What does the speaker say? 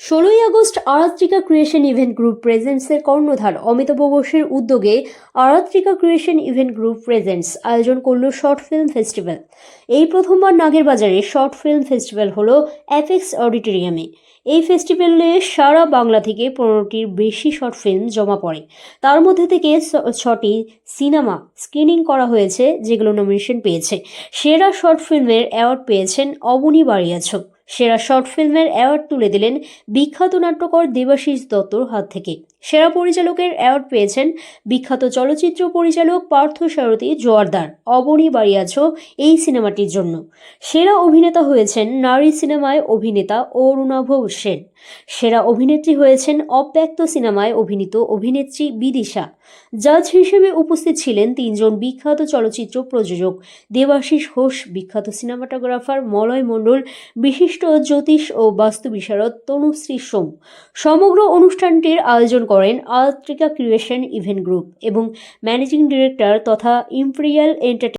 ষোলোই August Aratrika creation event group প্রেজেন্টসের কর্ণধার অমিতাভ ঘোষের উদ্যোগে Aratrika creation event group presents আয়োজন করল শর্ট ফিল্ম ফেস্টিভ্যাল। এই প্রথমবার নাগের বাজারে শর্ট ফিল্ম ফেস্টিভ্যাল হলো অ্যাপেক্স অডিটোরিয়ামে। এই ফেস্টিভ্যালে সারা বাংলা থেকে পনেরোটির বেশি শর্ট ফিল্ম জমা পড়ে। তার মধ্যে থেকে ছটি সিনেমা স্ক্রিনিং করা হয়েছে, যেগুলো নমিনেশন পেয়েছে। সেরা শর্ট ফিল্মের অ্যাওয়ার্ড পেয়েছেন অবনী বাড়িয়াছ সেরা শর্ট ফিল্মের অ্যাওয়ার্ড তুলে দিলেন বিখ্যাত নাট্যকর দেবাশিস দত্তর হাত থেকে। সেরা পরিচালকের অ্যাওয়ার্ড পেয়েছেন বিখ্যাত চলচ্চিত্র পরিচালক পার্থ সারথী জোয়ারদার, অবনী বাড়িয়াছ এই সিনেমাটির জন্য। সেরা অভিনেতা হয়েছেন নারী সিনেমায় অভিনেতা অরুণাভ সেন। সেরা অভিনেত্রী হয়েছেন অব্যক্ত সিনেমায় অভিনীত অভিনেত্রী বিদিশা। জাজ হিসেবে উপস্থিত ছিলেন তিনজন বিখ্যাত চলচ্চিত্র প্রযোজক দেবাশিস ঘোষ, বিখ্যাত সিনেমাটোগ্রাফার মলয় মণ্ডল, বিশিষ্ট জ্যোতিষ ও বাস্তু বিশারদ তনুশ্রী সোম। সমগ্র অনুষ্ঠানটির আয়োজন করেন আলত্রিকা ক্রিয়েশন ইভেন্ট গ্রুপ এবং ম্যানেজিং ডিরেক্টর তথা ইম্পেরিয়াল এন্টারটেইনমেন্ট